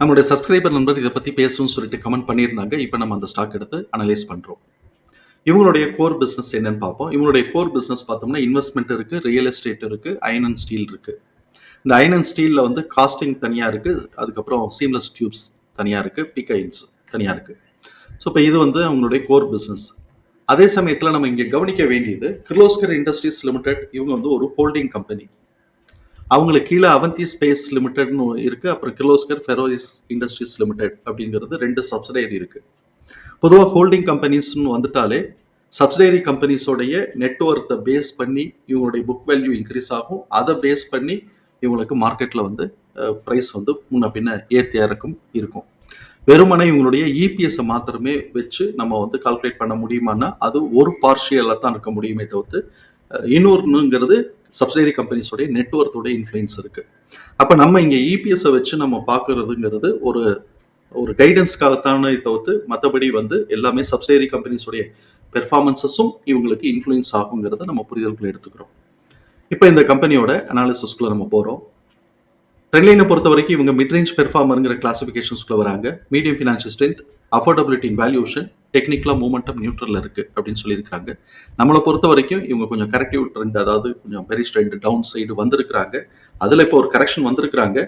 நம்மளுடைய சப்ஸ்கிரைபர் நண்பர் இதை பற்றி பேசணும்னு சொல்லிட்டு கமெண்ட் பண்ணியிருந்தாங்க. இப்போ நம்ம அந்த ஸ்டாக் எடுத்து அனலைஸ் பண்ணுறோம் இவங்களுடைய கோர் பிஸ்னஸ் என்னன்னு பார்ப்போம். இவங்களுடைய கோர் பிஸ்னஸ் பார்த்தோம்னா இன்வெஸ்ட்மெண்ட் இருக்குது ரியல் எஸ்டேட் இருக்குது அயன் அண்ட் ஸ்டீல் இருக்குது இந்த அயன் அண்ட் ஸ்டீலில் வந்து காஸ்டிங் தனியாக இருக்குது அதுக்கப்புறம் சீம்லெஸ் டியூப்ஸ் தனியாக இருக்குது பிகைன்ஸ் தனியாக இருக்குது ஸோ இப்போ இது வந்து அவங்களுடைய கோர் பிஸ்னஸ் அதே சமயத்தில் நம்ம இங்கே கவனிக்க வேண்டியது கிர்லோஸ்கர் இண்டஸ்ட்ரீஸ் லிமிடெட் இவங்க வந்து ஒரு ஹோல்டிங் கம்பெனி அவங்களுக்கு கீழே அவந்தி ஸ்பேஸ் லிமிடெட்னு இருக்குது அப்புறம் கிலோஸ்கர் ஃபெரோயிஸ் இண்டஸ்ட்ரீஸ் லிமிடெட் அப்படிங்கிறது ரெண்டு சப்சிடரி இருக்குது பொதுவாக ஹோல்டிங் கம்பெனிஸ்னு வந்துட்டாலே சப்சிடரி கம்பெனிஸோடைய நெட்ஒர்த்தை பேஸ் பண்ணி இவங்களுடைய புக் வேல்யூ இன்க்ரீஸ் ஆகும். அதை பேஸ் பண்ணி இவங்களுக்கு மார்க்கெட்டில் வந்து ப்ரைஸ் வந்து முன்ன பின்ன ஏற்றி இறக்கும் இருக்கும். வெறுமனை இவங்களுடைய இபிஎஸ்ஸை மாத்திரமே வச்சு நம்ம வந்து கால்குலேட் பண்ண முடியுமான்னா அது ஒரு பார்ஷியலாக தான் இருக்க முடியுமே தவிர்த்து இன்னொருங்கிறது சப்சிடரி கம்பெனிஸோடைய நெட்ஒர்த்தோடைய இன்ஃப்ளூயன்ஸ் இருக்குது அப்போ நம்ம இங்கே இபிஎஸ்ஸை வச்சு நம்ம பார்க்கறதுங்கிறது ஒரு ஒரு கைடன்ஸ்க்காகத்தானே தவிர்த்து மற்றபடி வந்து எல்லாமே சப்சிடரி கம்பெனிஸோடைய பெர்ஃபார்மன்ஸஸும் இவங்களுக்கு இன்ஃப்ளூயன்ஸ் ஆகுங்கிறத நம்ம புரிதல்களை எடுத்துக்கிறோம். இப்போ இந்த கம்பெனியோட அனாலிசிஸ்குள்ள நம்ம போகிறோம் ட்ரெண்ட்லைனை பொறுத்த வரைக்கும் இவங்க மிட்ரேஞ்ச் பெர்ஃபார்மருங்கிற கிளாசிஃபிகேஷன்ஸ்குள்ள வராங்க. Medium financial strength affordability in valuation டெக்னிக்கலாக மூமெண்டம் நியூட்ரலில் இருக்குது அப்படின்னு சொல்லியிருக்காங்க நம்மளை பொறுத்த வரைக்கும் இவங்க கொஞ்சம் கரெக்டிவ் ட்ரெண்ட் அதாவது கொஞ்சம் பெரிய ட்ரெண்ட் டவுன் சைடு வந்திருக்கிறாங்க. அதில் இப்போ ஒரு கரெக்ஷன் வந்திருக்கிறாங்க.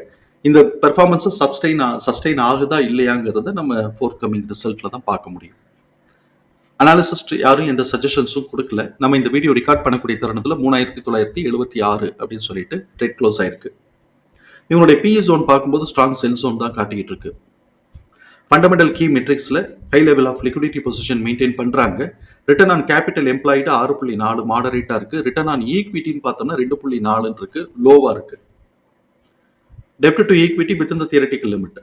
இந்த பெர்ஃபார்மன்ஸை சப்ஸ்டைன் சஸ்டெயின் ஆகுதா இல்லையாங்கிறத நம்ம ஃபோர்த் கமிங் ரிசல்ட்டில் தான் பார்க்க முடியும். அனாலிசிஸ்ட் யாரும் எந்த சஜஷன்ஸும் கொடுக்கல. நம்ம இந்த வீடியோ ரெக்கார்ட் பண்ணக்கூடிய தருணத்தில் மூணாயிரத்தி தொள்ளாயிரத்தி எழுபத்தி ஆறு அப்படின்னு சொல்லிட்டு ட்ரெட் க்ளோஸ் ஆயிருக்கு. இவங்களுடைய பிஇ ஜோன் பார்க்கும்போது ஸ்ட்ராங் செல் ஜோன் தான் காட்டிக்கிட்டு இருக்கு. Fundamental key மெட்ரிக்ஸில் high level of liquidity position maintain பண்ணுறாங்க ரிட்டர்ன் ஆன் கேபிட்டல் எம்ப்ளாய்டு ஆறு புள்ளி நாலு மாடரேட்டாக இருக்குது ரிட்டர்ன் ஆன் ஈக்விட்டின்னு பார்த்தோம்னா ரெண்டு புள்ளி நாலுன்னு இருக்குது லோவாக இருக்குது டெப்ட் டு ஈக்விட்டி வித் இந்த தியரட்டிக்கல் லிமிட்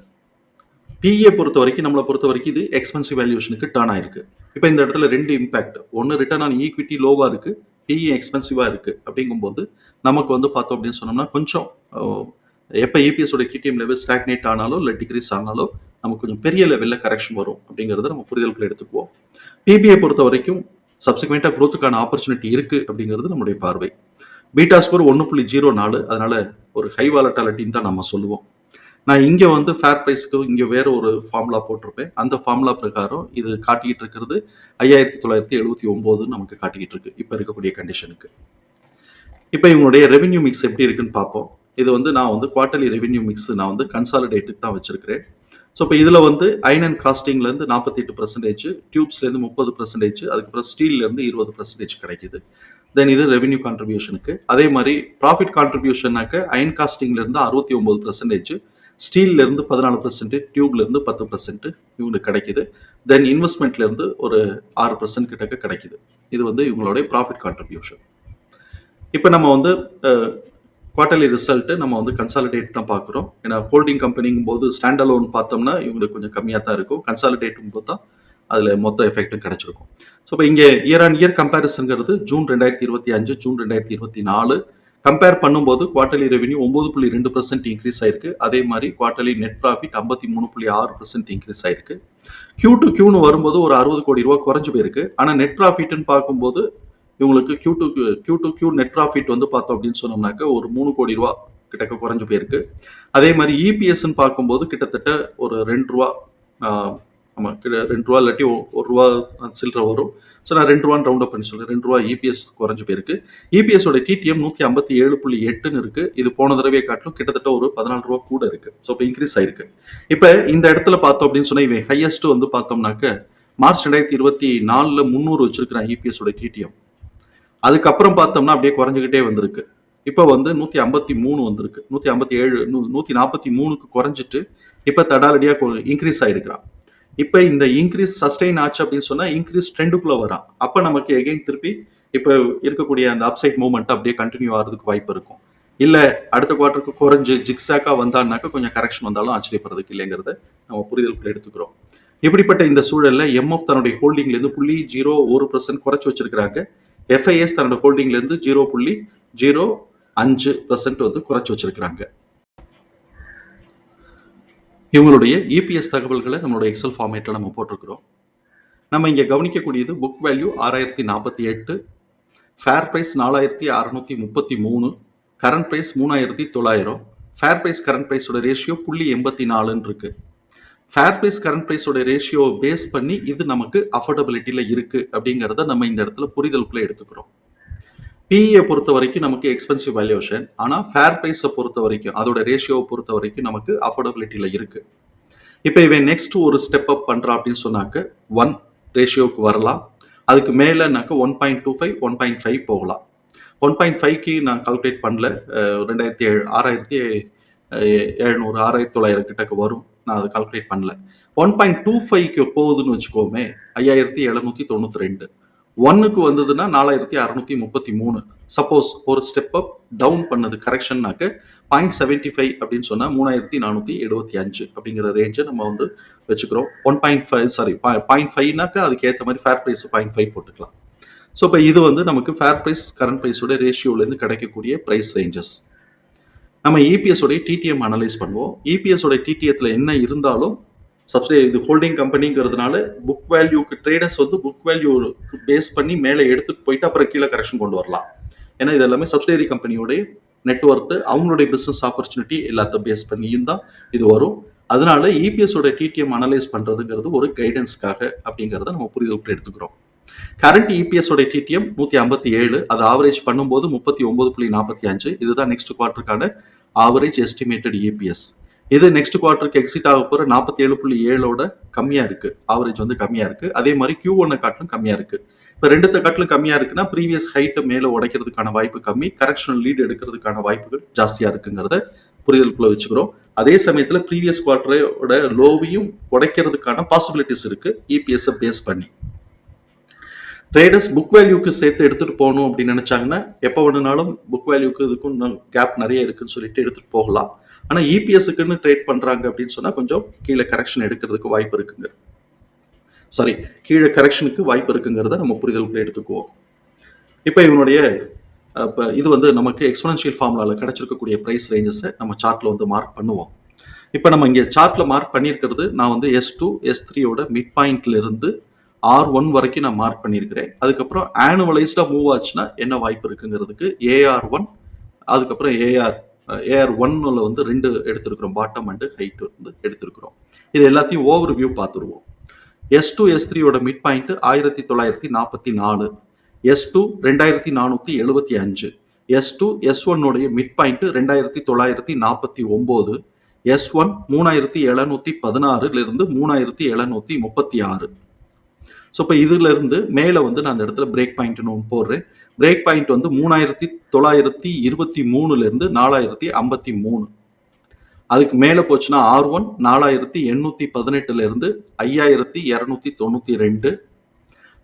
பிஏ பொறுத்த வரைக்கும் நம்மளை பொறுத்த வரைக்கும் இது எக்ஸ்பென்சிவ் வேல்யூஷனுக்கு டர்ன் ஆயிருக்கு. இப்போ இந்த இடத்துல ரெண்டு இம்பாக்ட் ஒன்று ரிட்டர்ன் ஆன் ஈக்விட்டி லோவாக இருக்குது பிஇ எக்ஸ்பென்சிவாக இருக்குது அப்படிங்கும்போது நமக்கு வந்து பார்த்தோம் அப்படின்னு சொன்னோம்னா கொஞ்சம் எப்போ இபிஎஸோட கிடிஎம் லெவல் ஸ்டாக்னேட் ஆனாலோ இல்லை டிக்ரீஸ் ஆனாலோ நமக்கு கொஞ்சம் பெரிய லெவலில் கரெக்ஷன் வரும் அப்படிங்கிறத நம்ம புரிதல்கள் எடுத்துக்குவோம். பிபிஐ பொறுத்த வரைக்கும் சப்சிக்வெண்ட்டாக குரோத்துக்கான ஆப்பர்ச்சுனிட்டி இருக்குது அப்படிங்கிறது நம்முடைய பார்வை. பீட்டா ஸ்கோர் ஒன்று புள்ளி ஜீரோ நாலு அதனால் ஒரு ஹை வாலட்டாலிட்டின்னு தான் நம்ம சொல்லுவோம். நான் இங்கே வந்து ஃபேர் ப்ரைஸ்க்கு இங்கே வேற ஒரு ஃபார்முலா போட்டிருப்பேன். அந்த ஃபார்முலா பிரகாரம் இது காட்டிக்கிட்டு இருக்கிறது ஐயாயிரத்தி தொள்ளாயிரத்தி எழுபத்தி ஒம்போதுன்னு நமக்கு காட்டிக்கிட்டு இருக்கு. இப்போ இருக்கக்கூடிய கண்டிஷனுக்கு இப்போ இவங்களுடைய ரெவென்யூ மிக்ஸ் எப்படி இருக்குன்னு பார்ப்போம். இது வந்து நான் வந்து குவார்ட்டர்லி ரெவென்யூ மிக்ஸ் நான் வந்து கன்சாலிடேட்டுக்கு தான் வச்சிருக்கிறேன். ஸோ இப்போ இதில் வந்து அயன் அண்ட் காஸ்டிங்லேருந்து நாற்பத்தி எட்டு பர்சன்டேஜ் டியூப்ஸ்லேருந்து முப்பது பர்சன்டேஜ் அதுக்கப்புறம் ஸ்டீல்லேருந்து இருபது பர்சன்டேஜ் கிடைக்குது. தென் இது ரெவென்யூ கான்ட்ரிபியூஷனுக்கு அதே மாதிரி ப்ராஃபிட் கான்ட்ரிபியூஷனாக்க அயன் காஸ்டிங்லேருந்து அறுபத்தி ஒம்பது பர்சன்டேஜ் ஸ்டீல்லேருந்து பதினாலு பர்சன்ட் டியூப்லேருந்து பத்து பர்சன்ட் இவங்களுக்கு கிடைக்குது. தென் இன்வெஸ்ட்மெண்ட்லேருந்து ஒரு ஆறு பர்சன்ட் கிட்டக்க கிடைக்குது. இது வந்து இவங்களுடைய ப்ராஃபிட் கான்ட்ரிபியூஷன் இப்போ நம்ம வந்து குவார்டர்லி ரிசல்ட்டு நம்ம வந்து கன்சாலிடேட் தான் பார்க்குறோம். ஏன்னா ஹோல்டிங் கம்பெனிங்கும் போது ஸ்டாண்ட் அலோன் பார்த்தோம்னா இவங்களுக்கு கொஞ்சம் கம்மியாக தான் இருக்கும். கன்சாலிடேட்டும் போது தான் அதில் மொத்த எஃபெக்ட்டும் கிடச்சிருக்கும். ஸோ இப்போ இங்கே இயர் ஆன் இயர் கம்பேரிசனுங்கிறது ஜூன் ரெண்டாயிரத்தி இருபத்தி அஞ்சு ஜூன் ரெண்டாயிரத்தி இருபத்தி நாலு. கம்பேர் பண்ணும்போது குவார்டர்லி ரெவன்யூ ஒம்பது புள்ளி ரெண்டு பர்சன்ட் இன்க்ரீஸ் ஆயிருக்கு. அதே மாதிரி குவார்டர்லி நெட் ப்ராஃபிட் ஐம்பத்தி மூணு புள்ளி ஆறு பர்சன்ட் இன்க்ரீஸ் ஆயிருக்கு. கியூ டு கியூன்னு வரும்போது ஒரு அறுபது கோடி ரூபா குறைஞ்சு போயிருக்கு. ஆனால் நெட் ப்ராஃபிட்னு பார்க்கும்போது இவங்களுக்கு Q to Q to Q net profit வந்து பார்த்தோம் அப்படின்னு சொன்னோம்னாக்க ஒரு மூணு கோடி ரூபா கிட்டக்க குறைஞ்சு போயிருக்கு. அதே மாதிரி இபிஎஸ்ன்னு பார்க்கும்போது கிட்டத்தட்ட ஒரு ரெண்டு ரூபா ஆமாம் கிட்ட ரெண்டு ரூபா இல்லாட்டி ஒரு ரூபா சில்லற வரும். ஸோ நான் ரெண்டு ரூபான்னு ரவுண்ட் அப் பண்ணி சொல்கிறேன் ரெண்டு ரூபா இபிஎஸ் குறைஞ்சு போயிருக்கு. இபிஎஸோட டிடிஎம் நூற்றி ஐம்பத்தி ஏழு புள்ளி எட்டுன்னு இருக்குது இது போன தடவையை காட்டிலும் கிட்டத்தட்ட ஒரு பதினாலு ரூபா கூட இருக்குது ஸோ இப்போ இன்க்ரீஸ் ஆயிருக்கு. இப்போ இந்த இடத்துல பார்த்தோம் அப்படின்னு சொன்னால் இவன் ஹையஸ்ட் வந்து பார்த்தோம்னாக்க மார்ச் ரெண்டாயிரத்தி இருபத்தி நாலில் முந்நூறு வச்சிருக்கிறான் இபிஎஸோட டிடிஎம் அதுக்கப்புறம் பார்த்தோம்னா அப்படியே குறைஞ்சிக்கிட்டே வந்திருக்கு. இப்போ வந்து நூற்றி ஐம்பத்தி மூணு வந்திருக்கு. நூற்றி ஐம்பத்தி ஏழு நூ நூற்றி நாற்பத்தி மூணுக்கு குறைஞ்சிட்டு இப்போ தடாலடியாக இன்க்ரீஸ் ஆகிருக்கிறான் இப்போ இந்த இன்க்ரீஸ் சஸ்டெயின் ஆச்சு அப்படின்னு சொன்னால் இன்க்ரீஸ் ட்ரெண்டுக்குள்ளே வரான். அப்போ நமக்கு எகெயின் திருப்பி இப்போ இருக்கக்கூடிய அந்த அப்சைட் மூவ்மெண்ட் அப்படியே கண்டினியூ ஆகிறதுக்கு வாய்ப்பு இருக்கும். இல்லை அடுத்த குவார்ட்டருக்கு குறைஞ்சு ஜிக்ஸாக்காக வந்தான்னாக்கா கொஞ்சம் கரெக்ஷன் வந்தாலும் ஆச்சரியப்படுறதுக்கு இல்லைங்கிறத நம்ம புரிதலுக்குள்ள எடுத்துக்கிறோம். இப்படிப்பட்ட இந்த சூழலில் எம்எஃப் தன்னுடைய ஹோல்டிங்லேருந்து புள்ளி ஜீரோ ஒரு பர்சன்ட் குறைச்சி வச்சிருக்கிறாங்க. எஃப்ஐஎஸ் தன்னோட ஹோல்டிங்லேருந்து ஜீரோ புள்ளி ஜீரோ அஞ்சு பர்சன்ட் வந்து குறைச்சி வச்சிருக்கிறாங்க. இவங்களுடைய இபிஎஸ் தகவல்களை நம்மளோட எக்ஸல் ஃபார்மேட்டில் நம்ம போட்டிருக்கிறோம். நம்ம இங்கே கவனிக்கக்கூடியது புக் வேல்யூ ஆறாயிரத்தி நாற்பத்தி எட்டு ஃபேர் ப்ரைஸ் நாலாயிரத்தி அறநூற்றி முப்பத்தி மூணு கரண்ட் ப்ரைஸ் மூணாயிரத்தி தொள்ளாயிரம் ஃபேர் ப்ரைஸ் கரண்ட் ப்ரைஸோட ரேஷியோ புள்ளி எண்பத்தி நாலுன்னு இருக்கு. ஃபேர் ப்ரைஸ் கரண்ட் ப்ரைஸோட ரேஷியோவை பேஸ் பண்ணி இது நமக்கு அஃபோர்டபிலிட்டியில் இருக்குது அப்படிங்கிறத நம்ம இந்த இடத்துல புரிதலுக்குள்ளே எடுத்துக்கிறோம். பிஇயை பொறுத்த வரைக்கும் நமக்கு எக்ஸ்பென்சிவ் வேல்யூஷன் ஆனால் ஃபேர் ப்ரைஸை பொறுத்த வரைக்கும் அதோட ரேஷியோவை பொறுத்த வரைக்கும் நமக்கு அஃபோர்டபிலிட்டியில் இருக்குது இப்போ இவன் நெக்ஸ்ட் ஒரு ஸ்டெப் அப் பண்ணுறான் அப்படின்னு சொன்னாக்க ஒன் ரேஷியோவுக்கு வரலாம். அதுக்கு மேலேனாக்க one point two five one point five போகலாம். ஒன் பாயிண்ட் ஃபைவ்க்கு நான் கால்குலேட் பண்ணல. ரெண்டாயிரத்தி ஏழு ஆறாயிரத்தி எழுநூறு ஆறாயிரத்தி தொள்ளாயிரம் கிட்டக்கு வரும். நான் அதை கால்குலேட் பண்ணல. ஒன் பாயிண்ட் டூ ஃபைவ்க்கு போகுதுன்னு வச்சுக்கோமே ஐயாயிரத்தி எழுநூத்தி தொண்ணூத்தி ரெண்டு. ஒன்னுக்கு வந்ததுன்னா நாலாயிரத்தி அறுநூத்தி முப்பத்தி மூணு. சப்போஸ் ஒரு ஸ்டெப் அப் டவுன் பண்ணது கரெக்ஷன்னாக்க பாயிண்ட் செவன்டி ஃபைவ் அப்படின்னு சொன்னால் மூணாயிரத்தி நானூற்றி எழுபத்தி அஞ்சு அப்படிங்கிற ரேஞ்சை நம்ம வந்து வச்சுக்கிறோம். One point five sorry point ஃபைவ்னாக்க அதுக்கு ஏற்ற மாதிரி ஃபேர் ப்ரைஸ் பாயிண்ட் ஃபைவ் போட்டுக்கலாம். ஸோ இப்போ இது வந்து நமக்கு ஃபேர் ப்ரைஸ் கரண்ட் ப்ரைஸோட ரேஷியோலேருந்து கிடைக்கக்கூடிய ப்ரைஸ் ரேஞ்சஸ் நம்ம இபிஎஸ் உடைய டிடிஎம் அனலைஸ் பண்ணுவோம். இபிஎஸ் உடைய டிடிஎத்தில் என்ன இருந்தாலும் சப்சிடி இது ஹோல்டிங் கம்பெனிங்கிறதுனால புக் வேல்யூக்கு ட்ரேடர்ஸ் வந்து புக் வேல்யூ பேஸ் பண்ணி மேலே எடுத்துட்டு போயிட்டு அப்புறம் கீழே கரெக்ஷன் கொண்டு வரலாம். ஏன்னா இது எல்லாமே சப்சிடரி கம்பெனியோடைய நெட்ஒர்த்து அவங்களுடைய பிஸ்னஸ் ஆப்பர்ச்சுனிட்டி எல்லாத்தையும் பேஸ் பண்ணியும் தான் இது வரும். அதனால இபிஎஸோட டிடிஎம் அனலைஸ் பண்ணுறதுங்கிறது ஒரு கைடன்ஸ்க்காக அப்படிங்கிறத நம்ம புரிதலுக்கு எடுத்துக்கிறோம். கரண்ட் இபிஎஸ் உடைய டிடிஎம் நூற்றி ஐம்பத்தி ஏழு அது ஆவரேஜ் பண்ணும்போது முப்பத்தி ஒன்பது புள்ளி நாற்பத்தி அஞ்சு. இதுதான் நெக்ஸ்ட் குவார்டருக்கான ஆவரேஜ் எஸ்டிமேட்டட் இபிஎஸ் இது நெக்ஸ்ட் குவார்ட்டருக்கு எக்ஸிட் ஆக போகிற நாற்பத்தி ஏழு புள்ளி ஏழோட கம்மியாக இருக்கு. ஆவரேஜ் வந்து கம்மியாக இருக்கு. அதே மாதிரி கியூ ஒன்னை காட்டிலும் கம்மியாக இருக்கு. இப்போ ரெண்டுத்த காட்டிலும் கம்மியாக இருக்குன்னா ப்ரீவியஸ் ஹைட்டை மேலே உடைக்கிறதுக்கான வாய்ப்பு கம்மி. கரெக்ஷனல் லீடு எடுக்கிறதுக்கான வாய்ப்புகள் ஜாஸ்தியாக இருக்குங்கிறத புரிதலுக்குள்ள வச்சுக்கிறோம். அதே சமயத்தில் ப்ரீவியஸ் குவார்டரோட லோவையும் உடைக்கிறதுக்கான பாசிபிலிட்டிஸ் இருக்கு. இபிஎஸ் பேஸ் பண்ணி. ட்ரேடர்ஸ் புக் வேல்யூக்கு சேர்த்து எடுத்துட்டு போகணும் அப்படின்னு நினைச்சாங்கன்னா எப்போ வேணுனாலும் புக் வேல்யூக்கு இதுக்கும் கேப் நிறைய இருக்குன்னு சொல்லிட்டு எடுத்துட்டு போகலாம். ஆனால் இபிஎஸ்க்குன்னு ட்ரேட் பண்ணுறாங்க அப்படின்னு சொன்னால் கொஞ்சம் கீழே கரெக்ஷன் எடுக்கிறதுக்கு வாய்ப்பு இருக்குங்க. சாரி கீழே கரெக்ஷனுக்கு வாய்ப்பு இருக்குங்கிறத நம்ம புரிதலுக்குள்ள எடுத்துக்குவோம். இப்போ இவனுடைய இப்போ இது வந்து நமக்கு எக்ஸ்பனன்ஷியல் ஃபார்முலாவில் கிடச்சிருக்கக்கூடிய ப்ரைஸ் ரேஞ்சஸை நம்ம சார்ட்டில் வந்து மார்க் பண்ணுவோம். இப்போ நம்ம இங்கே சார்ட்டில் மார்க் பண்ணியிருக்கிறது நான் வந்து எஸ் டூ எஸ் த்ரீயோட மிட் பாயிண்ட்லேருந்து ஆர் ஒன் வரைக்கும் நான் மார்க் பண்ணியிருக்கிறேன். அதுக்கப்புறம் ஆனுவலைஸ்டாக மூவ் ஆச்சுன்னா என்ன வாய்ப்பு இருக்குங்கிறதுக்கு ஏஆர் ஒன் அதுக்கப்புறம் ஏஆர் ஏஆர் ஒன்னில் வந்து ரெண்டு எடுத்திருக்கிறோம். பாட்டம் அண்டு ஹைட் வந்து எடுத்திருக்கிறோம். இது எல்லாத்தையும் ஓவர் வியூ பார்த்துருவோம் எஸ் டூ எஸ் த்ரீயோட மிட் பாயிண்ட் ஆயிரத்தி தொள்ளாயிரத்தி நாற்பத்தி நாலு. எஸ் டூ ரெண்டாயிரத்தி நானூற்றி எழுபத்தி அஞ்சு. எஸ் டூ எஸ் ஒன்னுடைய மிட் பாயிண்ட் ரெண்டாயிரத்தி தொள்ளாயிரத்தி நாற்பத்தி ஒம்பது. எஸ் ஒன் மூணாயிரத்தி எழுநூத்தி பதினாறுலேருந்து மூணாயிரத்தி எழுநூற்றி முப்பத்தி ஆறு. ஸோ இப்போ இதுல இருந்து மேலே வந்து நான் அந்த இடத்துல பிரேக் பாயிண்ட்னு ஒன்று போடுறேன். பிரேக் பாயிண்ட் வந்து மூணாயிரத்தி தொள்ளாயிரத்தி இருபத்தி மூணுலேருந்து நாலாயிரத்தி ஐம்பத்தி மூணு. அதுக்கு மேலே போச்சுன்னா ஆர் ஒன் நாலாயிரத்தி எண்ணூற்றி பதினெட்டுலேருந்து ஐயாயிரத்தி இரநூத்தி தொண்ணூற்றி ரெண்டு.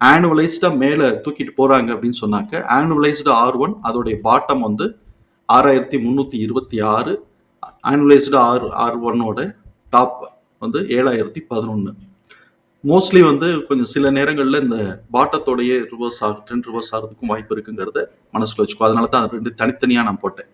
ஆனுவலைஸ்டாக மேலே தூக்கிட்டு போகிறாங்க அப்படின்னு சொன்னாக்க ஆனுவலைஸ்டு ஆர் ஒன் அதோடைய பாட்டம் வந்து ஆறாயிரத்தி முந்நூற்றி இருபத்தி ஆறு. ஆனுவலைஸ்டு ஆர் ஆர் ஒன்னோட டாப் வந்து ஏழாயிரத்தி பதினொன்று மோஸ்ட்லி வந்து கொஞ்சம் சில நேரங்களில் இந்த பாட்டத்தோடையே ரிவர்ஸ் ஆக ட்ரெண்ட் ரிவர்ஸ் ஆகிறதுக்கும் வாய்ப்பு இருக்குங்கிறத மனசில் வச்சுக்கோ. அதனால தான் ரெண்டு தனித்தனியாக நான் போட்டேன்.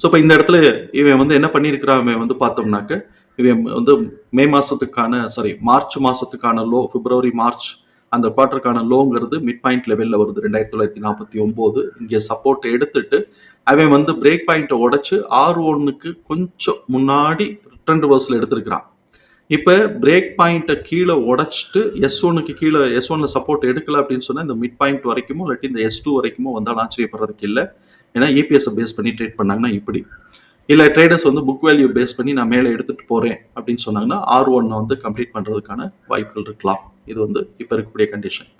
ஸோ இப்போ இந்த இடத்துல இவன் வந்து என்ன பண்ணியிருக்கிறான்? இவன் வந்து பார்த்தோம்னாக்க இவன் வந்து மே மாதத்துக்கான சாரி மார்ச் மாதத்துக்கான லோ பிப்ரவரி மார்ச் அந்த குவார்ட்டருக்கான லோங்கிறது மிட் பாயிண்ட் லெவலில் வருது. ரெண்டாயிரத்தி தொள்ளாயிரத்தி நாற்பத்தி ஒம்பது. இங்கே சப்போர்ட் எடுத்துட்டு அவன் வந்து பிரேக் பாயிண்ட்டை உடச்சு ஆர் ஒன்னுக்கு கொஞ்சம் முன்னாடி ரிட்டர்ன் ரிவர்ஸில் எடுத்திருக்கிறான். இப்போ பிரேக் பாயிண்ட்டை கீழே உடைச்சிட்டு எஸ் ஒனுக்கு கீழே எஸ் ஒன்ல சப்போர்ட் எடுக்கல அப்படின்னு சொன்னால் இந்த மிட் பாயிண்ட் வரைக்குமோ இல்லாட்டி இந்த எஸ் டூ வரைக்குமோ வந்தாலும் ஆச்சரியப்படுறதுக்கு இல்லை. ஏன்னா இபிஎஸ்ஸை பேஸ் பண்ணி ட்ரேட் பண்ணாங்கன்னா இப்படி. இல்லை ட்ரேடர்ஸ் வந்து புக் வேல்யூ பேஸ் பண்ணி நான் மேலே எடுத்துகிட்டு போகிறேன் அப்படின்னு சொன்னாங்கன்னா ஆர் ஒன்னை வந்து கம்ப்ளீட் பண்ணுறதுக்கான வாய்ப்புகள் இருக்கலாம். இது வந்து இப்போ இருக்கக்கூடிய கண்டிஷன்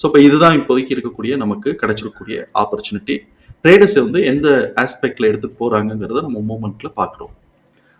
ஸோ இப்போ இதுதான் இப்போதைக்கு இருக்கக்கூடிய நமக்கு கிடைச்சிருக்கக்கூடிய ஆப்பர்ச்சுனிட்டி ட்ரேடர்ஸ் வந்து எந்த ஆஸ்பெக்டில் எடுத்துகிட்டு போகிறாங்கங்கிறத நம்ம மூமெண்ட்டில் பார்க்குறோம்.